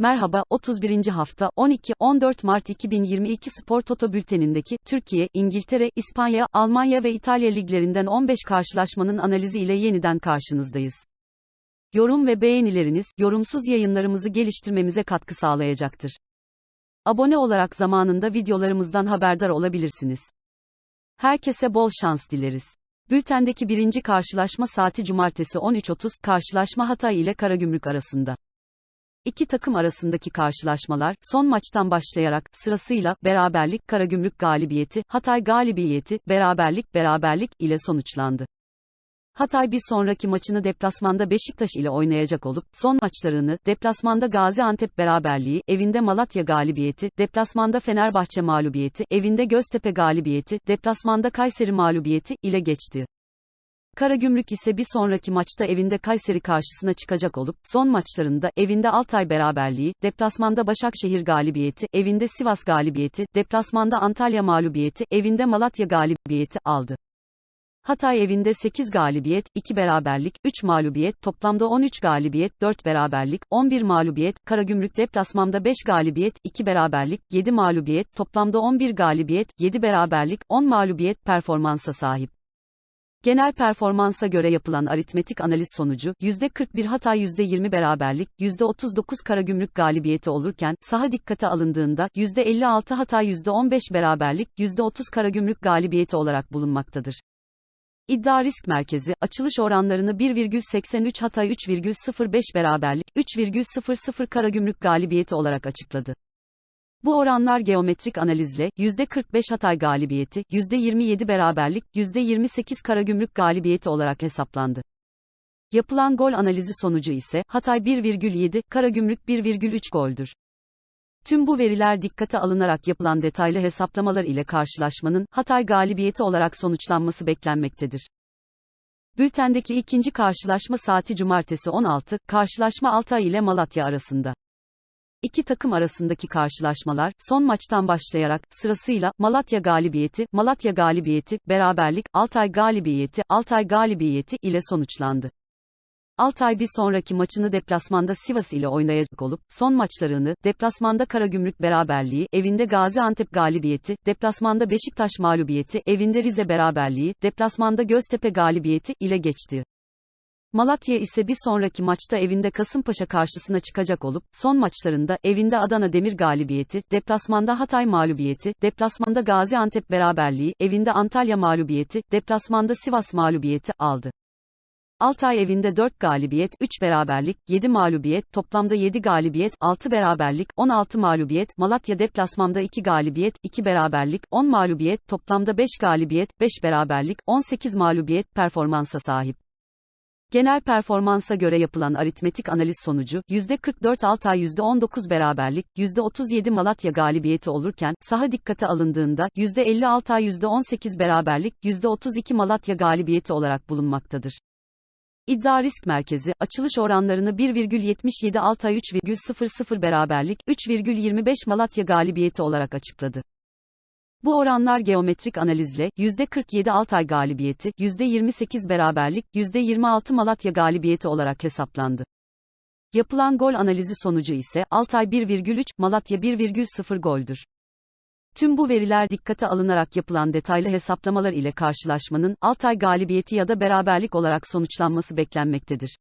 Merhaba, 31. hafta 12-14 Mart 2022 Spor Toto bültenindeki Türkiye, İngiltere, İspanya, Almanya ve İtalya liglerinden 15 karşılaşmanın analizi ile yeniden karşınızdayız. Yorum ve beğenileriniz, yorumsuz yayınlarımızı geliştirmemize katkı sağlayacaktır. Abone olarak zamanında videolarımızdan haberdar olabilirsiniz. Herkese bol şans dileriz. Bültendeki birinci karşılaşma saati Cumartesi 13.30, karşılaşma Hatay ile Karagümrük arasında. İki takım arasındaki karşılaşmalar, son maçtan başlayarak, sırasıyla, beraberlik, Karagümrük galibiyeti, Hatay galibiyeti, beraberlik, beraberlik ile sonuçlandı. Hatay bir sonraki maçını deplasmanda Beşiktaş ile oynayacak olup, son maçlarını, deplasmanda Gaziantep beraberliği, evinde Malatya galibiyeti, deplasmanda Fenerbahçe mağlubiyeti, evinde Göztepe galibiyeti, deplasmanda Kayseri mağlubiyeti ile geçti. Karagümrük ise bir sonraki maçta evinde Kayseri karşısına çıkacak olup, son maçlarında evinde Altay beraberliği, deplasmanda Başakşehir galibiyeti, evinde Sivas galibiyeti, deplasmanda Antalya mağlubiyeti, evinde Malatya galibiyeti aldı. Hatay evinde 8 galibiyet, 2 beraberlik, 3 mağlubiyet, toplamda 13 galibiyet, 4 beraberlik, 11 mağlubiyet, Karagümrük deplasmanda 5 galibiyet, 2 beraberlik, 7 mağlubiyet, toplamda 11 galibiyet, 7 beraberlik, 10 mağlubiyet performansa sahip. Genel performansa göre yapılan aritmetik analiz sonucu, %41 Hatay %20 beraberlik, %39 Karagümrük galibiyeti olurken, saha dikkate alındığında, %56 Hatay %15 beraberlik, %30 Karagümrük galibiyeti olarak bulunmaktadır. İddia Risk Merkezi, açılış oranlarını 1,83 Hatay 3,05 beraberlik, 3,00 Karagümrük galibiyeti olarak açıkladı. Bu oranlar geometrik analizle, %45 Hatay galibiyeti, %27 beraberlik, %28 Karagümrük galibiyeti olarak hesaplandı. Yapılan gol analizi sonucu ise, Hatay 1,7, Karagümrük 1,3 goldür. Tüm bu veriler dikkate alınarak yapılan detaylı hesaplamalar ile karşılaşmanın, Hatay galibiyeti olarak sonuçlanması beklenmektedir. Bültendeki ikinci karşılaşma saati Cumartesi 16, karşılaşma Altay ile Malatya arasında. İki takım arasındaki karşılaşmalar, son maçtan başlayarak, sırasıyla, Malatya galibiyeti, Malatya galibiyeti, beraberlik, Altay galibiyeti, Altay galibiyeti ile sonuçlandı. Altay bir sonraki maçını deplasmanda Sivas ile oynayacak olup, son maçlarını, deplasmanda Karagümrük beraberliği, evinde Gaziantep galibiyeti, deplasmanda Beşiktaş mağlubiyeti, evinde Rize beraberliği, deplasmanda Göztepe galibiyeti ile geçti. Malatya ise bir sonraki maçta evinde Kasımpaşa karşısına çıkacak olup, son maçlarında evinde Adana Demir galibiyeti, deplasmanda Hatay mağlubiyeti, deplasmanda Gaziantep beraberliği, evinde Antalya mağlubiyeti, deplasmanda Sivas mağlubiyeti aldı. Altay evinde 4 galibiyet, 3 beraberlik, 7 mağlubiyet, toplamda 7 galibiyet, 6 beraberlik, 16 mağlubiyet, Malatya deplasmanda 2 galibiyet, 2 beraberlik, 10 mağlubiyet, toplamda 5 galibiyet, 5 beraberlik, 18 mağlubiyet performansa sahip. Genel performansa göre yapılan aritmetik analiz sonucu, %44 Altay %19 beraberlik, %37 Malatya galibiyeti olurken, saha dikkate alındığında, %50 Altay %18 beraberlik, %32 Malatya galibiyeti olarak bulunmaktadır. İddia Risk Merkezi, açılış oranlarını 1,77 Altay 3,00 beraberlik, 3,25 Malatya galibiyeti olarak açıkladı. Bu oranlar geometrik analizle, %47 Altay galibiyeti, %28 beraberlik, %26 Malatya galibiyeti olarak hesaplandı. Yapılan gol analizi sonucu ise, Altay 1,3, Malatya 1,0 goldür. Tüm bu veriler dikkate alınarak yapılan detaylı hesaplamalar ile karşılaşmanın, Altay galibiyeti ya da beraberlik olarak sonuçlanması beklenmektedir.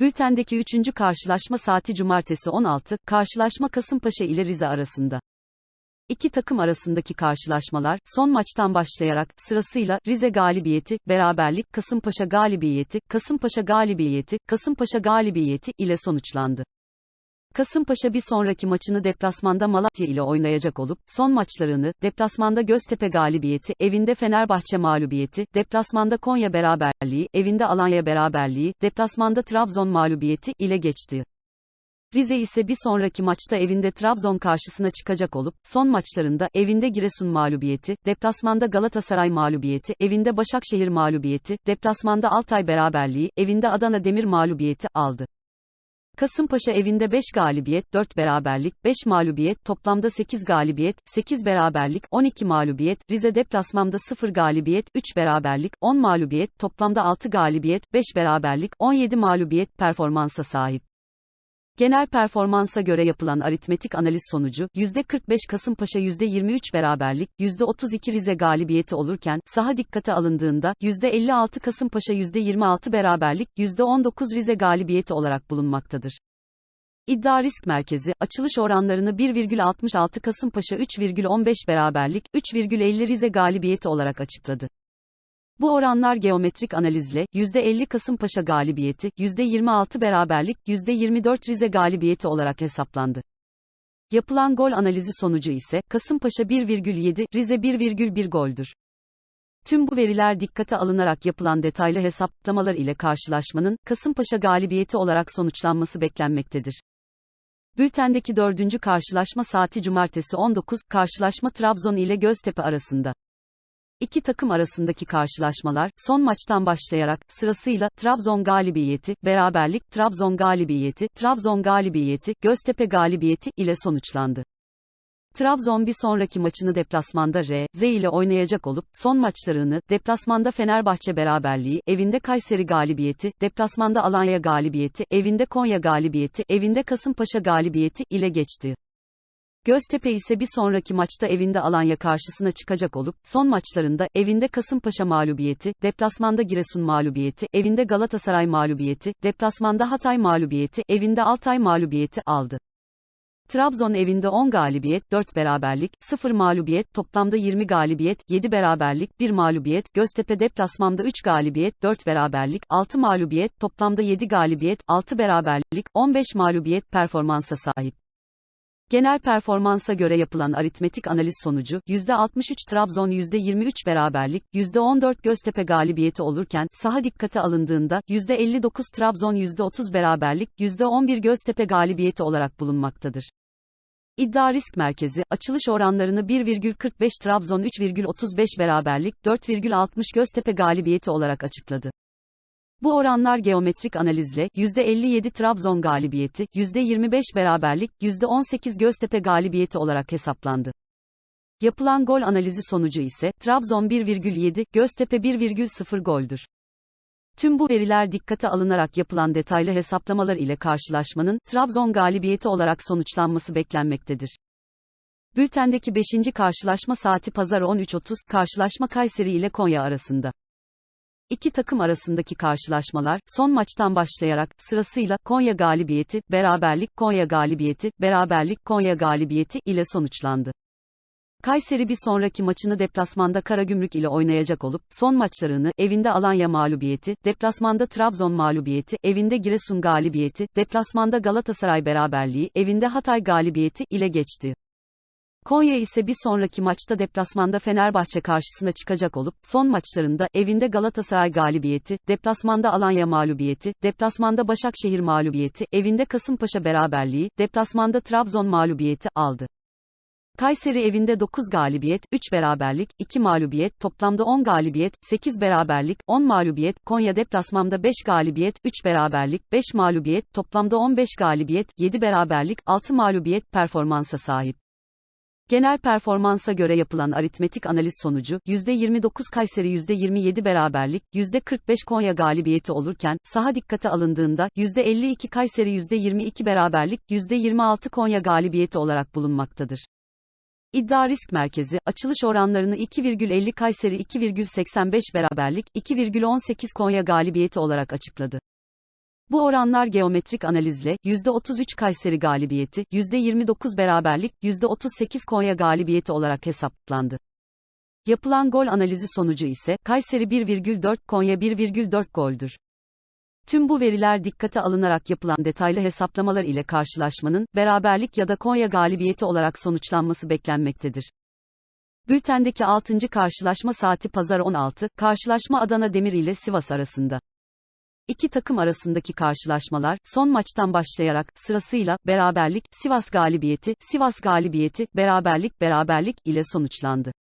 Bültendeki üçüncü karşılaşma saati Cumartesi 16, karşılaşma Kasımpaşa ile Rize arasında. İki takım arasındaki karşılaşmalar, son maçtan başlayarak, sırasıyla, Rize galibiyeti, beraberlik, Kasımpaşa galibiyeti, Kasımpaşa galibiyeti, Kasımpaşa galibiyeti ile sonuçlandı. Kasımpaşa bir sonraki maçını deplasmanda Malatya ile oynayacak olup, son maçlarını, deplasmanda Göztepe galibiyeti, evinde Fenerbahçe mağlubiyeti, deplasmanda Konya beraberliği, evinde Alanya beraberliği, deplasmanda Trabzon mağlubiyeti ile geçti. Rize ise bir sonraki maçta evinde Trabzon karşısına çıkacak olup, son maçlarında, evinde Giresun mağlubiyeti, deplasmanda Galatasaray mağlubiyeti, evinde Başakşehir mağlubiyeti, deplasmanda Altay beraberliği, evinde Adana Demir mağlubiyeti aldı. Kasımpaşa evinde 5 galibiyet, 4 beraberlik, 5 mağlubiyet, toplamda 8 galibiyet, 8 beraberlik, 12 mağlubiyet, Rize deplasmanda 0 galibiyet, 3 beraberlik, 10 mağlubiyet, toplamda 6 galibiyet, 5 beraberlik, 17 mağlubiyet performansa sahip. Genel performansa göre yapılan aritmetik analiz sonucu, %45 Kasımpaşa %23 beraberlik, %32 Rize galibiyeti olurken, saha dikkate alındığında, %56 Kasımpaşa %26 beraberlik, %19 Rize galibiyeti olarak bulunmaktadır. İddia Risk Merkezi, açılış oranlarını 1,66 Kasımpaşa 3,15 beraberlik, 3,50 Rize galibiyeti olarak açıkladı. Bu oranlar geometrik analizle, %50 Kasımpaşa galibiyeti, %26 beraberlik, %24 Rize galibiyeti olarak hesaplandı. Yapılan gol analizi sonucu ise, Kasımpaşa 1,7, Rize 1,1 goldür. Tüm bu veriler dikkate alınarak yapılan detaylı hesaplamalar ile karşılaşmanın, Kasımpaşa galibiyeti olarak sonuçlanması beklenmektedir. Bültendeki dördüncü karşılaşma saati Cumartesi 19, karşılaşma Trabzon ile Göztepe arasında. İki takım arasındaki karşılaşmalar, son maçtan başlayarak, sırasıyla, Trabzon galibiyeti, beraberlik, Trabzon galibiyeti, Trabzon galibiyeti, Göztepe galibiyeti ile sonuçlandı. Trabzon bir sonraki maçını deplasmanda R, Z ile oynayacak olup, son maçlarını, deplasmanda Fenerbahçe beraberliği, evinde Kayseri galibiyeti, deplasmanda Alanya galibiyeti, evinde Konya galibiyeti, evinde Kasımpaşa galibiyeti ile geçti. Göztepe ise bir sonraki maçta evinde Alanya karşısına çıkacak olup, son maçlarında, evinde Kasımpaşa mağlubiyeti, deplasmanda Giresun mağlubiyeti, evinde Galatasaray mağlubiyeti, deplasmanda Hatay mağlubiyeti, evinde Altay mağlubiyeti aldı. Trabzon evinde 10 galibiyet, 4 beraberlik, 0 mağlubiyet, toplamda 20 galibiyet, 7 beraberlik, 1 mağlubiyet, Göztepe deplasmanda 3 galibiyet, 4 beraberlik, 6 mağlubiyet, toplamda 7 galibiyet, 6 beraberlik, 15 mağlubiyet performansa sahip. Genel performansa göre yapılan aritmetik analiz sonucu, %63 Trabzon %23 beraberlik, %14 Göztepe galibiyeti olurken, saha dikkate alındığında, %59 Trabzon %30 beraberlik, %11 Göztepe galibiyeti olarak bulunmaktadır. İddia Risk Merkezi, açılış oranlarını 1,45 Trabzon 3,35 beraberlik, 4,60 Göztepe galibiyeti olarak açıkladı. Bu oranlar geometrik analizle, %57 Trabzon galibiyeti, %25 beraberlik, %18 Göztepe galibiyeti olarak hesaplandı. Yapılan gol analizi sonucu ise, Trabzon 1,7, Göztepe 1,0 goldür. Tüm bu veriler dikkate alınarak yapılan detaylı hesaplamalar ile karşılaşmanın, Trabzon galibiyeti olarak sonuçlanması beklenmektedir. Bültendeki 5. karşılaşma saati pazar 13.30, karşılaşma Kayseri ile Konya arasında. İki takım arasındaki karşılaşmalar, son maçtan başlayarak, sırasıyla, Konya galibiyeti, beraberlik, Konya galibiyeti, beraberlik, Konya galibiyeti ile sonuçlandı. Kayseri bir sonraki maçını deplasmanda Karagümrük ile oynayacak olup, son maçlarını, evinde Alanya mağlubiyeti, deplasmanda Trabzon mağlubiyeti, evinde Giresun galibiyeti, deplasmanda Galatasaray beraberliği, evinde Hatay galibiyeti ile geçti. Konya ise bir sonraki maçta deplasmanda Fenerbahçe karşısına çıkacak olup, son maçlarında, evinde Galatasaray galibiyeti, deplasmanda Alanya mağlubiyeti, deplasmanda Başakşehir mağlubiyeti, evinde Kasımpaşa beraberliği, deplasmanda Trabzon mağlubiyeti aldı. Kayseri evinde 9 galibiyet, 3 beraberlik, 2 mağlubiyet, toplamda 10 galibiyet, 8 beraberlik, 10 mağlubiyet, Konya deplasmanda 5 galibiyet, 3 beraberlik, 5 mağlubiyet, toplamda 15 galibiyet, 7 beraberlik, 6 mağlubiyet performansa sahip. Genel performansa göre yapılan aritmetik analiz sonucu, %29 Kayseri %27 beraberlik, %45 Konya galibiyeti olurken, saha dikkate alındığında, %52 Kayseri %22 beraberlik, %26 Konya galibiyeti olarak bulunmaktadır. İddia Risk Merkezi, açılış oranlarını 2,50 Kayseri 2,85 beraberlik, 2,18 Konya galibiyeti olarak açıkladı. Bu oranlar geometrik analizle, %33 Kayseri galibiyeti, %29 beraberlik, %38 Konya galibiyeti olarak hesaplandı. Yapılan gol analizi sonucu ise, Kayseri 1,4, Konya 1,4 goldür. Tüm bu veriler dikkate alınarak yapılan detaylı hesaplamalar ile karşılaşmanın, beraberlik ya da Konya galibiyeti olarak sonuçlanması beklenmektedir. Bültendeki 6. karşılaşma saati pazar 16, karşılaşma Adana Demir ile Sivas arasında. İki takım arasındaki karşılaşmalar, son maçtan başlayarak, sırasıyla, beraberlik, Sivas galibiyeti, Sivas galibiyeti, beraberlik, beraberlik ile sonuçlandı.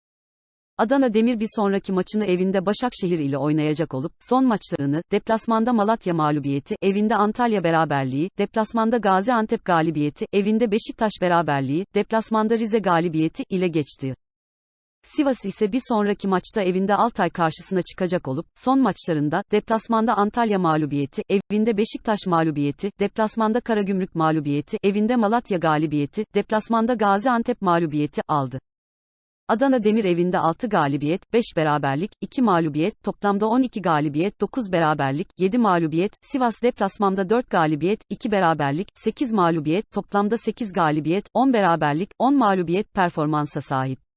Adana Demir bir sonraki maçını evinde Başakşehir ile oynayacak olup, son maçlarını, deplasmanda Malatya mağlubiyeti, evinde Antalya beraberliği, deplasmanda Gaziantep galibiyeti, evinde Beşiktaş beraberliği, deplasmanda Rize galibiyeti ile geçti. Sivas ise bir sonraki maçta evinde Altay karşısına çıkacak olup, son maçlarında, deplasmanda Antalya mağlubiyeti, evinde Beşiktaş mağlubiyeti, deplasmanda Karagümrük mağlubiyeti, evinde Malatya galibiyeti, deplasmanda Gaziantep mağlubiyeti aldı. Adana Demir evinde 6 galibiyet, 5 beraberlik, 2 mağlubiyet, toplamda 12 galibiyet, 9 beraberlik, 7 mağlubiyet, Sivas deplasmanda 4 galibiyet, 2 beraberlik, 8 mağlubiyet, toplamda 8 galibiyet, 10 beraberlik, 10 mağlubiyet performansa sahip.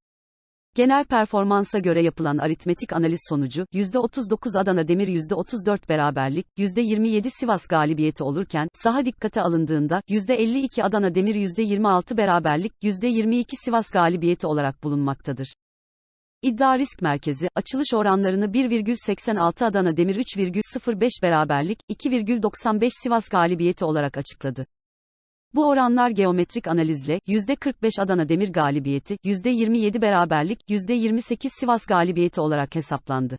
Genel performansa göre yapılan aritmetik analiz sonucu, %39 Adana Demir %34 beraberlik, %27 Sivas galibiyeti olurken, saha dikkate alındığında, %52 Adana Demir %26 beraberlik, %22 Sivas galibiyeti olarak bulunmaktadır. İddia Risk Merkezi, açılış oranlarını 1,86 Adana Demir 3,05 beraberlik, 2,95 Sivas galibiyeti olarak açıkladı. Bu oranlar geometrik analizle, %45 Adana Demir galibiyeti, %27 beraberlik, %28 Sivas galibiyeti olarak hesaplandı.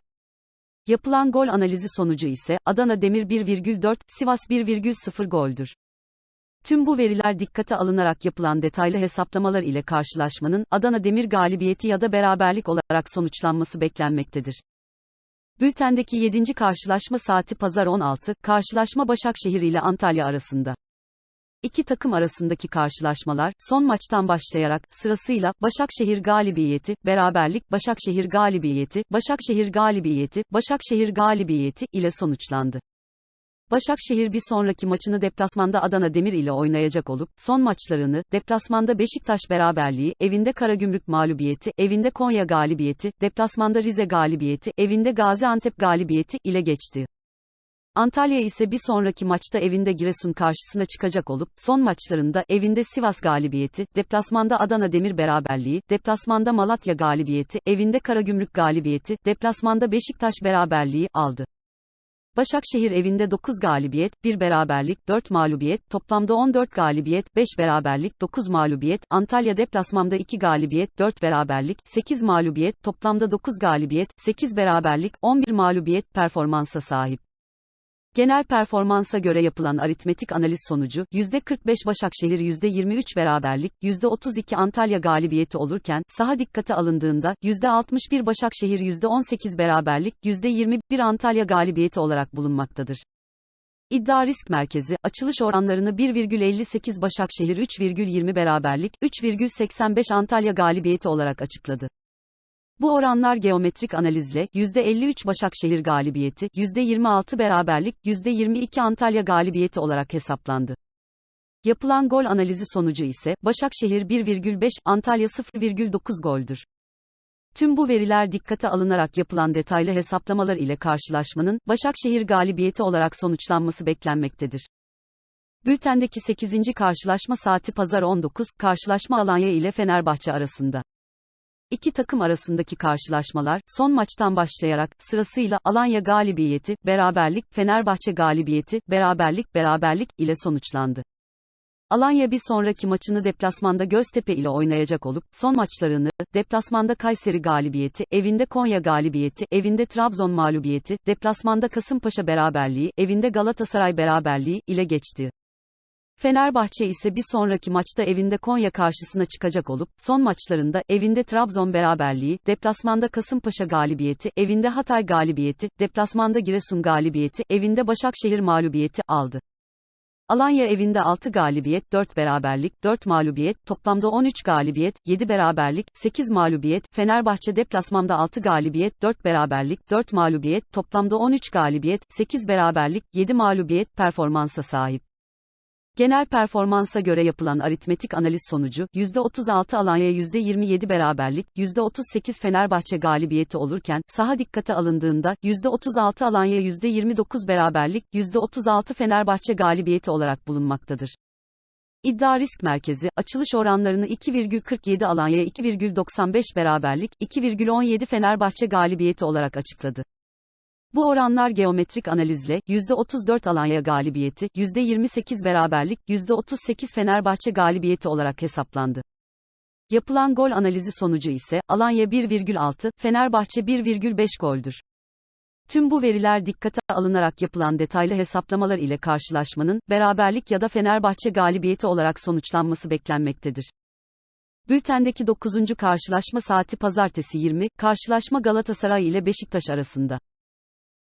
Yapılan gol analizi sonucu ise, Adana Demir 1,4, Sivas 1,0 goldür. Tüm bu veriler dikkate alınarak yapılan detaylı hesaplamalar ile karşılaşmanın, Adana Demir galibiyeti ya da beraberlik olarak sonuçlanması beklenmektedir. Bültendeki 7. karşılaşma saati pazar 16, karşılaşma Başakşehir ile Antalya arasında. İki takım arasındaki karşılaşmalar, son maçtan başlayarak, sırasıyla, Başakşehir galibiyeti, beraberlik, Başakşehir galibiyeti, Başakşehir galibiyeti, Başakşehir galibiyeti ile sonuçlandı. Başakşehir bir sonraki maçını deplasmanda Adana Demir ile oynayacak olup, son maçlarını, deplasmanda Beşiktaş beraberliği, evinde Karagümrük mağlubiyeti, evinde Konya galibiyeti, deplasmanda Rize galibiyeti, evinde Gaziantep galibiyeti ile geçti. Antalya ise bir sonraki maçta evinde Giresun karşısına çıkacak olup, son maçlarında evinde Sivas galibiyeti, deplasmanda Adana Demir beraberliği, deplasmanda Malatya galibiyeti, evinde Karagümrük galibiyeti, deplasmanda Beşiktaş beraberliği aldı. Başakşehir evinde 9 galibiyet, 1 beraberlik, 4 mağlubiyet, toplamda 14 galibiyet, 5 beraberlik, 9 mağlubiyet, Antalya deplasmanda 2 galibiyet, 4 beraberlik, 8 mağlubiyet, toplamda 9 galibiyet, 8 beraberlik, 11 mağlubiyet performansa sahip. Genel performansa göre yapılan aritmetik analiz sonucu, %45 Başakşehir %23 beraberlik, %32 Antalya galibiyeti olurken, saha dikkate alındığında, %61 Başakşehir %18 beraberlik, %21 Antalya galibiyeti olarak bulunmaktadır. İddia Risk Merkezi, açılış oranlarını 1,58 Başakşehir 3,20 beraberlik, 3,85 Antalya galibiyeti olarak açıkladı. Bu oranlar geometrik analizle, %53 Başakşehir galibiyeti, %26 beraberlik, %22 Antalya galibiyeti olarak hesaplandı. Yapılan gol analizi sonucu ise, Başakşehir 1,5, Antalya 0,9 goldür. Tüm bu veriler dikkate alınarak yapılan detaylı hesaplamalar ile karşılaşmanın, Başakşehir galibiyeti olarak sonuçlanması beklenmektedir. Bültendeki 8. karşılaşma saati pazar 19, karşılaşma Alanya ile Fenerbahçe arasında. İki takım arasındaki karşılaşmalar, son maçtan başlayarak, sırasıyla, Alanya galibiyeti, beraberlik, Fenerbahçe galibiyeti, beraberlik, beraberlik, ile sonuçlandı. Alanya bir sonraki maçını deplasmanda Göztepe ile oynayacak olup, son maçlarını, deplasmanda Kayseri galibiyeti, evinde Konya galibiyeti, evinde Trabzon mağlubiyeti, deplasmanda Kasımpaşa beraberliği, evinde Galatasaray beraberliği, ile geçti. Fenerbahçe ise bir sonraki maçta evinde Konya karşısına çıkacak olup, son maçlarında evinde Trabzon beraberliği, deplasmanda Kasımpaşa galibiyeti, evinde Hatay galibiyeti, deplasmanda Giresun galibiyeti, evinde Başakşehir mağlubiyeti aldı. Alanya evinde 6 galibiyet, 4 beraberlik, 4 mağlubiyet, toplamda 13 galibiyet, 7 beraberlik, 8 mağlubiyet, Fenerbahçe deplasmanda 6 galibiyet, 4 beraberlik, 4 mağlubiyet, toplamda 13 galibiyet, 8 beraberlik, 7 mağlubiyet performansa sahip. Genel performansa göre yapılan aritmetik analiz sonucu, %36 Alanya %27 beraberlik, %38 Fenerbahçe galibiyeti olurken, saha dikkate alındığında, %36 Alanya %29 beraberlik, %36 Fenerbahçe galibiyeti olarak bulunmaktadır. İddia Risk Merkezi, açılış oranlarını 2,47 Alanya 2,95 beraberlik, 2,17 Fenerbahçe galibiyeti olarak açıkladı. Bu oranlar geometrik analizle, %34 Alanya galibiyeti, %28 beraberlik, %38 Fenerbahçe galibiyeti olarak hesaplandı. Yapılan gol analizi sonucu ise, Alanya 1,6, Fenerbahçe 1,5 goldür. Tüm bu veriler dikkate alınarak yapılan detaylı hesaplamalar ile karşılaşmanın, beraberlik ya da Fenerbahçe galibiyeti olarak sonuçlanması beklenmektedir. Bültendeki 9. karşılaşma saati pazartesi 20, karşılaşma Galatasaray ile Beşiktaş arasında.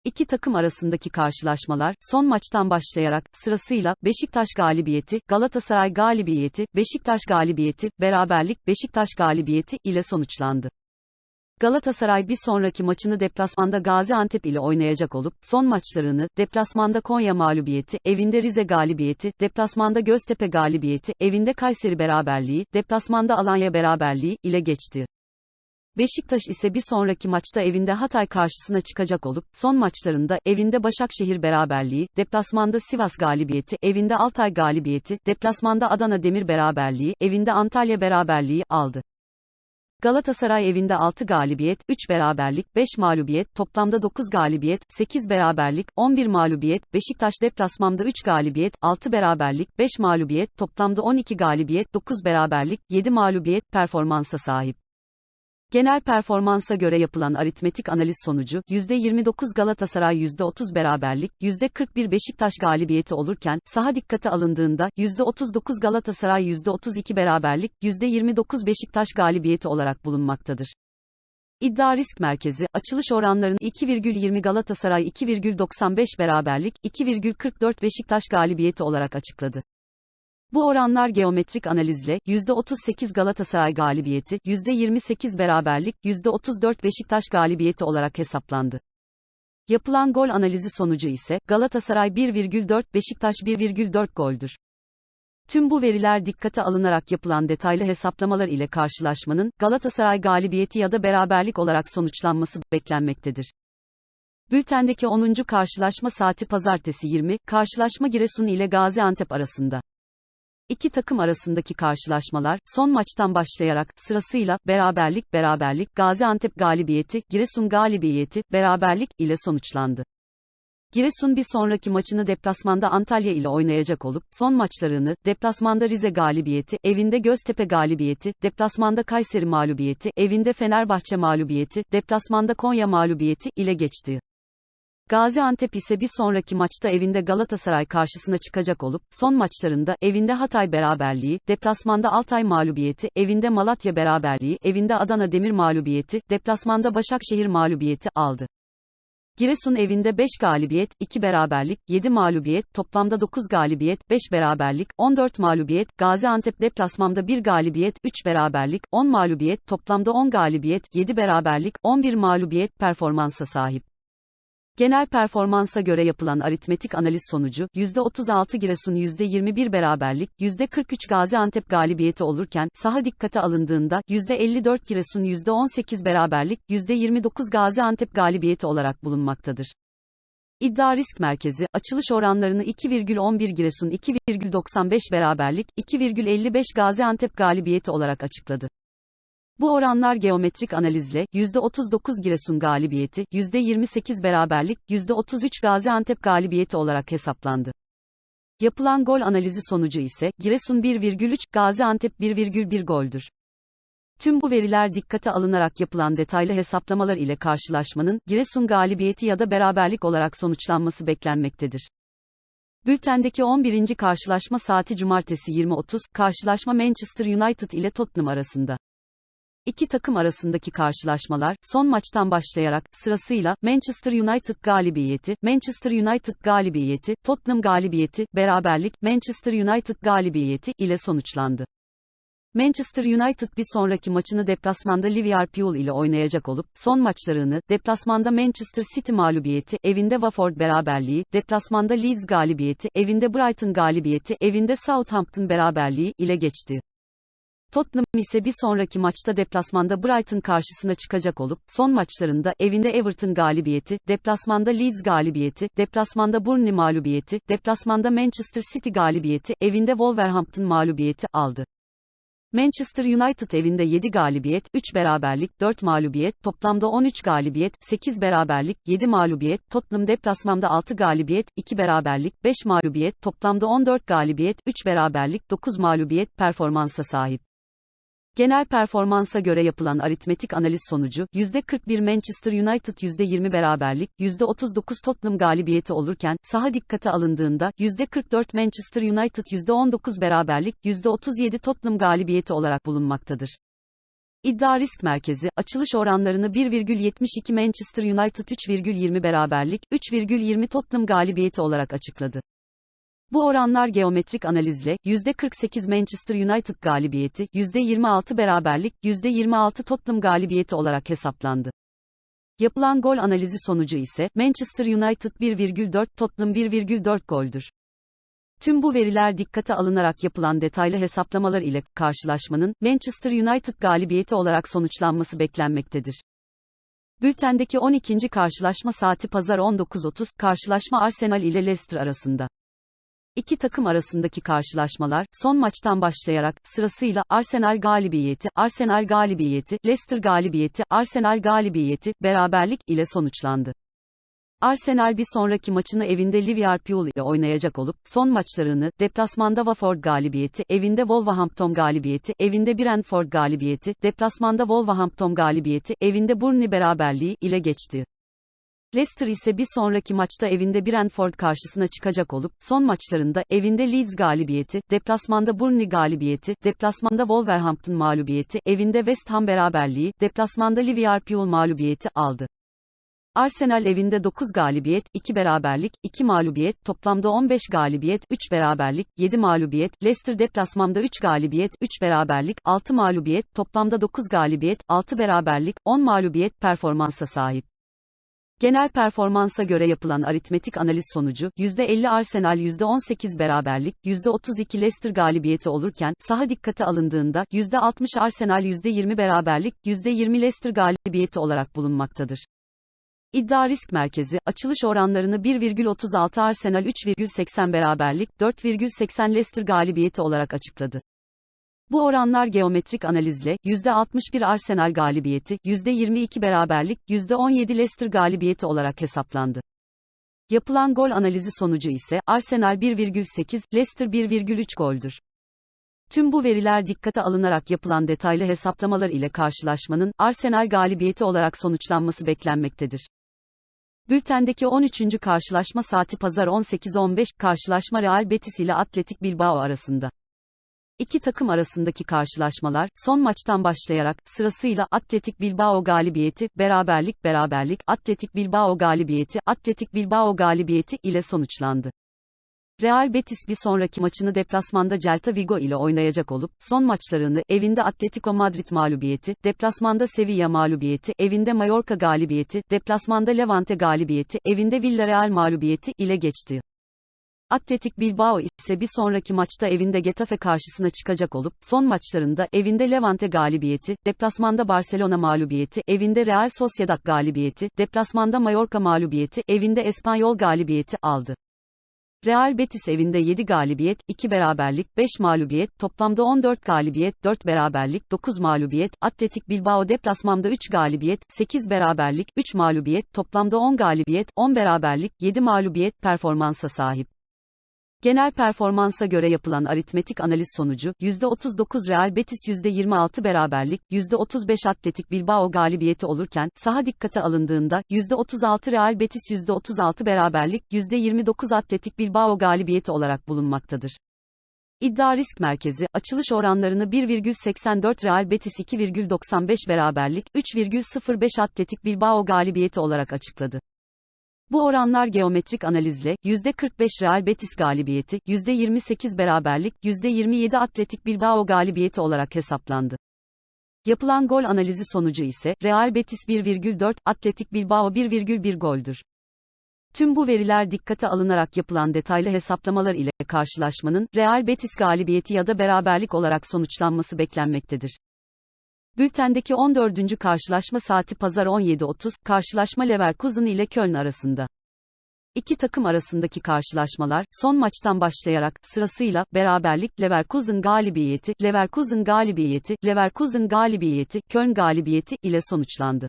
İki takım arasındaki karşılaşmalar, son maçtan başlayarak, sırasıyla, Beşiktaş galibiyeti, Galatasaray galibiyeti, Beşiktaş galibiyeti, beraberlik, Beşiktaş galibiyeti ile sonuçlandı. Galatasaray bir sonraki maçını deplasmanda Gaziantep ile oynayacak olup, son maçlarını, deplasmanda Konya mağlubiyeti, evinde Rize galibiyeti, deplasmanda Göztepe galibiyeti, evinde Kayseri beraberliği, deplasmanda Alanya beraberliği ile geçti. Beşiktaş ise bir sonraki maçta evinde Hatay karşısına çıkacak olup, son maçlarında evinde Başakşehir beraberliği, deplasmanda Sivas galibiyeti, evinde Altay galibiyeti, deplasmanda Adana Demir beraberliği, evinde Antalya beraberliği aldı. Galatasaray evinde 6 galibiyet, 3 beraberlik, 5 mağlubiyet, toplamda 9 galibiyet, 8 beraberlik, 11 mağlubiyet, Beşiktaş deplasmanda 3 galibiyet, 6 beraberlik, 5 mağlubiyet, toplamda 12 galibiyet, 9 beraberlik, 7 mağlubiyet performansa sahip. Genel performansa göre yapılan aritmetik analiz sonucu, %29 Galatasaray %30 beraberlik, %41 Beşiktaş galibiyeti olurken, saha dikkate alındığında, %39 Galatasaray %32 beraberlik, %29 Beşiktaş galibiyeti olarak bulunmaktadır. İddia Risk Merkezi, açılış oranların 2,20 Galatasaray 2,95 beraberlik, 2,44 Beşiktaş galibiyeti olarak açıkladı. Bu oranlar geometrik analizle, %38 Galatasaray galibiyeti, %28 beraberlik, %34 Beşiktaş galibiyeti olarak hesaplandı. Yapılan gol analizi sonucu ise, Galatasaray 1,4, Beşiktaş 1,4 goldür. Tüm bu veriler dikkate alınarak yapılan detaylı hesaplamalar ile karşılaşmanın, Galatasaray galibiyeti ya da beraberlik olarak sonuçlanması beklenmektedir. Bültendeki 10. karşılaşma saati pazartesi 20, karşılaşma Giresun ile Gaziantep arasında. İki takım arasındaki karşılaşmalar, son maçtan başlayarak, sırasıyla, beraberlik, beraberlik, Gaziantep galibiyeti, Giresun galibiyeti, beraberlik, ile sonuçlandı. Giresun bir sonraki maçını deplasmanda Antalya ile oynayacak olup, son maçlarını, deplasmanda Rize galibiyeti, evinde Göztepe galibiyeti, deplasmanda Kayseri mağlubiyeti, evinde Fenerbahçe mağlubiyeti, deplasmanda Konya mağlubiyeti, ile geçti. Gaziantep ise bir sonraki maçta evinde Galatasaray karşısına çıkacak olup, son maçlarında, evinde Hatay beraberliği, deplasmanda Altay mağlubiyeti, evinde Malatya beraberliği, evinde Adana Demir mağlubiyeti, deplasmanda Başakşehir mağlubiyeti aldı. Giresun evinde 5 galibiyet, 2 beraberlik, 7 mağlubiyet, toplamda 9 galibiyet, 5 beraberlik, 14 mağlubiyet, Gaziantep deplasmanda 1 galibiyet, 3 beraberlik, 10 mağlubiyet, toplamda 10 galibiyet, 7 beraberlik, 11 mağlubiyet performansa sahip. Genel performansa göre yapılan aritmetik analiz sonucu, %36 Giresun %21 beraberlik, %43 Gaziantep galibiyeti olurken, saha dikkate alındığında, %54 Giresun %18 beraberlik, %29 Gaziantep galibiyeti olarak bulunmaktadır. İddia Risk Merkezi, açılış oranlarını 2,11 Giresun 2,95 beraberlik, 2,55 Gaziantep galibiyeti olarak açıkladı. Bu oranlar geometrik analizle, %39 Giresun galibiyeti, %28 beraberlik, %33 Gaziantep galibiyeti olarak hesaplandı. Yapılan gol analizi sonucu ise, Giresun 1,3, Gaziantep 1,1 goldür. Tüm bu veriler dikkate alınarak yapılan detaylı hesaplamalar ile karşılaşmanın, Giresun galibiyeti ya da beraberlik olarak sonuçlanması beklenmektedir. Bültendeki 11. karşılaşma saati Cumartesi 20.30, karşılaşma Manchester United ile Tottenham arasında. İki takım arasındaki karşılaşmalar, son maçtan başlayarak, sırasıyla, Manchester United galibiyeti, Manchester United galibiyeti, Tottenham galibiyeti, beraberlik, Manchester United galibiyeti, ile sonuçlandı. Manchester United bir sonraki maçını deplasmanda Liverpool ile oynayacak olup, son maçlarını, deplasmanda Manchester City mağlubiyeti, evinde Watford beraberliği, deplasmanda Leeds galibiyeti, evinde Brighton galibiyeti, evinde Southampton beraberliği, ile geçti. Tottenham ise bir sonraki maçta deplasmanda Brighton karşısına çıkacak olup, son maçlarında evinde Everton galibiyeti, deplasmanda Leeds galibiyeti, deplasmanda Burnley mağlubiyeti, deplasmanda Manchester City galibiyeti, evinde Wolverhampton mağlubiyeti aldı. Manchester United evinde 7 galibiyet, 3 beraberlik, 4 mağlubiyet, toplamda 13 galibiyet, 8 beraberlik, 7 mağlubiyet, Tottenham deplasmanda 6 galibiyet, 2 beraberlik, 5 mağlubiyet, toplamda 14 galibiyet, 3 beraberlik, 9 mağlubiyet performansa sahip. Genel performansa göre yapılan aritmetik analiz sonucu, %41 Manchester United %20 beraberlik, %39 Tottenham galibiyeti olurken, saha dikkate alındığında, %44 Manchester United %19 beraberlik, %37 Tottenham galibiyeti olarak bulunmaktadır. İddia Risk Merkezi, açılış oranlarını 1,72 Manchester United 3,20 beraberlik, 3,20 Tottenham galibiyeti olarak açıkladı. Bu oranlar geometrik analizle, %48 Manchester United galibiyeti, %26 beraberlik, %26 Tottenham galibiyeti olarak hesaplandı. Yapılan gol analizi sonucu ise, Manchester United 1,4 Tottenham 1,4 goldür. Tüm bu veriler dikkate alınarak yapılan detaylı hesaplamalar ile karşılaşmanın Manchester United galibiyeti olarak sonuçlanması beklenmektedir. Bültendeki 12. karşılaşma saati pazar 19.30, karşılaşma Arsenal ile Leicester arasında. İki takım arasındaki karşılaşmalar, son maçtan başlayarak, sırasıyla, Arsenal galibiyeti, Arsenal galibiyeti, Leicester galibiyeti, Arsenal galibiyeti, beraberlik ile sonuçlandı. Arsenal bir sonraki maçını evinde Liverpool ile oynayacak olup, son maçlarını, deplasmanda Watford galibiyeti, evinde Wolverhampton galibiyeti, evinde Brentford galibiyeti, deplasmanda Wolverhampton galibiyeti, evinde Burnley beraberliği ile geçti. Leicester ise bir sonraki maçta evinde Brentford karşısına çıkacak olup, son maçlarında, evinde Leeds galibiyeti, deplasmanda Burnley galibiyeti, deplasmanda Wolverhampton mağlubiyeti, evinde West Ham beraberliği, deplasmanda Liverpool mağlubiyeti aldı. Arsenal evinde 9 galibiyet, 2 beraberlik, 2 mağlubiyet, toplamda 15 galibiyet, 3 beraberlik, 7 mağlubiyet, Leicester deplasmanda 3 galibiyet, 3 beraberlik, 6 mağlubiyet, toplamda 9 galibiyet, 6 beraberlik, 10 mağlubiyet performansa sahip. Genel performansa göre yapılan aritmetik analiz sonucu, %50 Arsenal %18 beraberlik, %32 Leicester galibiyeti olurken, saha dikkate alındığında, %60 Arsenal %20 beraberlik, %20 Leicester galibiyeti olarak bulunmaktadır. İddia Risk Merkezi, açılış oranlarını 1,36 Arsenal 3,80 beraberlik, 4,80 Leicester galibiyeti olarak açıkladı. Bu oranlar geometrik analizle, %61 Arsenal galibiyeti, %22 beraberlik, %17 Leicester galibiyeti olarak hesaplandı. Yapılan gol analizi sonucu ise, Arsenal 1,8, Leicester 1,3 goldür. Tüm bu veriler dikkate alınarak yapılan detaylı hesaplamalar ile karşılaşmanın, Arsenal galibiyeti olarak sonuçlanması beklenmektedir. Bültendeki 13. karşılaşma saati pazar 18.15, karşılaşma Real Betis ile Atletik Bilbao arasında. İki takım arasındaki karşılaşmalar, son maçtan başlayarak, sırasıyla Atletik Bilbao galibiyeti, beraberlik beraberlik, Atletik Bilbao galibiyeti, Atletik Bilbao galibiyeti ile sonuçlandı. Real Betis bir sonraki maçını deplasmanda Celta Vigo ile oynayacak olup, son maçlarını, evinde Atletico Madrid mağlubiyeti, deplasmanda Sevilla mağlubiyeti, evinde Mallorca galibiyeti, deplasmanda Levante galibiyeti, evinde Villarreal mağlubiyeti ile geçti. Atletik Bilbao ise bir sonraki maçta evinde Getafe karşısına çıkacak olup, son maçlarında evinde Levante galibiyeti, deplasmanda Barcelona mağlubiyeti, evinde Real Sociedad galibiyeti, deplasmanda Mallorca mağlubiyeti, evinde Espanyol galibiyeti aldı. Real Betis evinde 7 galibiyet, 2 beraberlik, 5 mağlubiyet, toplamda 14 galibiyet, 4 beraberlik, 9 mağlubiyet, Atletik Bilbao deplasmanda 3 galibiyet, 8 beraberlik, 3 mağlubiyet, toplamda 10 galibiyet, 10 beraberlik, 7 mağlubiyet performansa sahip. Genel performansa göre yapılan aritmetik analiz sonucu, %39 Real Betis %26 beraberlik, %35 Atletik Bilbao galibiyeti olurken, saha dikkate alındığında, %36 Real Betis %36 beraberlik, %29 Atletik Bilbao galibiyeti olarak bulunmaktadır. İddia Risk Merkezi, açılış oranlarını 1,84 Real Betis 2,95 beraberlik, 3,05 Atletik Bilbao galibiyeti olarak açıkladı. Bu oranlar geometrik analizle, %45 Real Betis galibiyeti, %28 beraberlik, %27 Atletik Bilbao galibiyeti olarak hesaplandı. Yapılan gol analizi sonucu ise, Real Betis 1,4, Atletik Bilbao 1,1 goldür. Tüm bu veriler dikkate alınarak yapılan detaylı hesaplamalar ile karşılaşmanın, Real Betis galibiyeti ya da beraberlik olarak sonuçlanması beklenmektedir. Bültendeki 14. karşılaşma saati pazar 17.30, karşılaşma Leverkusen ile Köln arasında. İki takım arasındaki karşılaşmalar, son maçtan başlayarak, sırasıyla, beraberlik, Leverkusen galibiyeti, Leverkusen galibiyeti, Leverkusen galibiyeti, Köln galibiyeti ile sonuçlandı.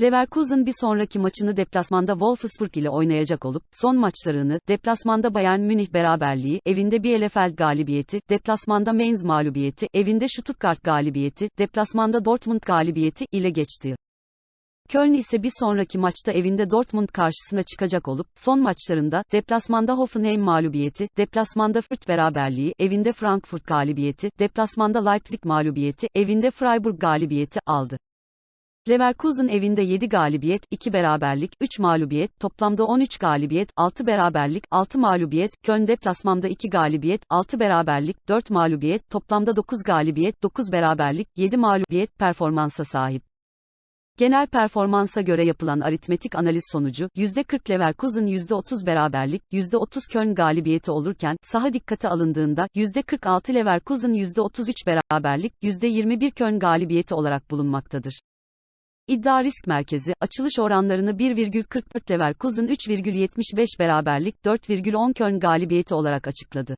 Leverkusen bir sonraki maçını deplasmanda Wolfsburg ile oynayacak olup, son maçlarını, deplasmanda Bayern Münih beraberliği, evinde Bielefeld galibiyeti, deplasmanda Mainz mağlubiyeti, evinde Stuttgart galibiyeti, deplasmanda Dortmund galibiyeti ile geçti. Köln ise bir sonraki maçta evinde Dortmund karşısına çıkacak olup, son maçlarında, deplasmanda Hoffenheim mağlubiyeti, deplasmanda Fürth beraberliği, evinde Frankfurt galibiyeti, deplasmanda Leipzig mağlubiyeti, evinde Freiburg galibiyeti aldı. Leverkusen evinde 7 galibiyet, 2 beraberlik, 3 mağlubiyet, toplamda 13 galibiyet, 6 beraberlik, 6 mağlubiyet, Köln deplasmanda 2 galibiyet, 6 beraberlik, 4 mağlubiyet, toplamda 9 galibiyet, 9 beraberlik, 7 mağlubiyet performansa sahip. Genel performansa göre yapılan aritmetik analiz sonucu, %40 Leverkusen %30 beraberlik, %30 Köln galibiyeti olurken, saha dikkate alındığında, %46 Leverkusen %33 beraberlik, %21 Köln galibiyeti olarak bulunmaktadır. İddia Risk Merkezi, açılış oranlarını 1,44 Leverkusen 3,75 beraberlik 4,10 Köln galibiyeti olarak açıkladı.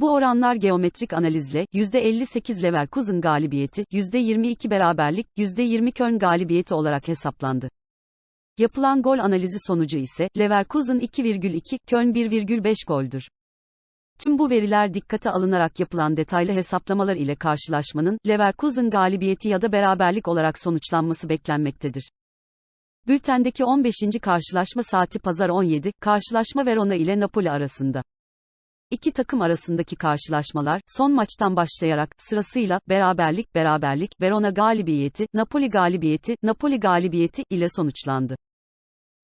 Bu oranlar geometrik analizle, %58 Leverkusen galibiyeti, %22 beraberlik, %20 Köln galibiyeti olarak hesaplandı. Yapılan gol analizi sonucu ise, Leverkusen 2,2, Köln 1,5 goldür. Tüm bu veriler dikkate alınarak yapılan detaylı hesaplamalar ile karşılaşmanın, Leverkusen galibiyeti ya da beraberlik olarak sonuçlanması beklenmektedir. Bültendeki 15. karşılaşma saati pazar 17, karşılaşma Verona ile Napoli arasında. İki takım arasındaki karşılaşmalar, son maçtan başlayarak, sırasıyla, beraberlik, beraberlik, Verona galibiyeti, Napoli galibiyeti, Napoli galibiyeti ile sonuçlandı.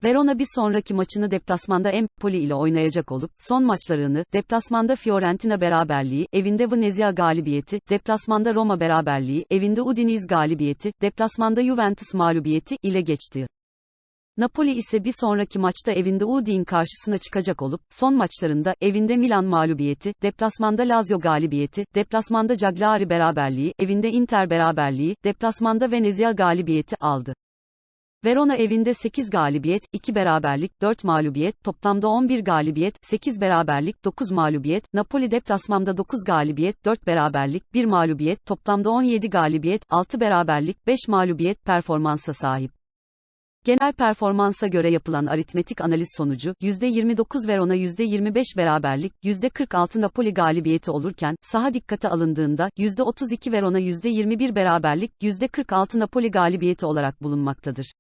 Verona bir sonraki maçını deplasmanda Empoli ile oynayacak olup, son maçlarını, deplasmanda Fiorentina beraberliği, evinde Venezia galibiyeti, deplasmanda Roma beraberliği, evinde Udinese galibiyeti, deplasmanda Juventus mağlubiyeti ile geçti. Napoli ise bir sonraki maçta evinde Udine karşısına çıkacak olup, son maçlarında, evinde Milan mağlubiyeti, deplasmanda Lazio galibiyeti, deplasmanda Cagliari beraberliği, evinde Inter beraberliği, deplasmanda Venezia galibiyeti aldı. Verona evinde 8 galibiyet, 2 beraberlik, 4 mağlubiyet, toplamda 11 galibiyet, 8 beraberlik, 9 mağlubiyet, Napoli deplasmanda 9 galibiyet, 4 beraberlik, 1 mağlubiyet, toplamda 17 galibiyet, 6 beraberlik, 5 mağlubiyet performansa sahip. Genel performansa göre yapılan aritmetik analiz sonucu, %29 Verona %25 beraberlik, %46 Napoli galibiyeti olurken, saha dikkate alındığında, %32 Verona %21 beraberlik, %46 Napoli galibiyeti olarak bulunmaktadır.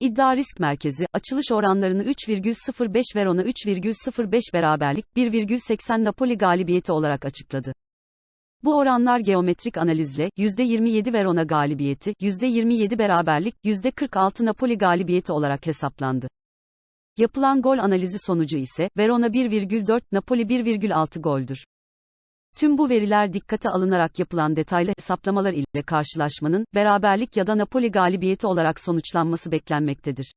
İddia Risk Merkezi, açılış oranlarını 3,05 Verona 3,05 beraberlik, 1,80 Napoli galibiyeti olarak açıkladı. Bu oranlar geometrik analizle, %27 Verona galibiyeti, %27 beraberlik, %46 Napoli galibiyeti olarak hesaplandı. Yapılan gol analizi sonucu ise, Verona 1,4, Napoli 1,6 goldür. Tüm bu veriler dikkate alınarak yapılan detaylı hesaplamalar ile karşılaşmanın, beraberlik ya da Napoli galibiyeti olarak sonuçlanması beklenmektedir.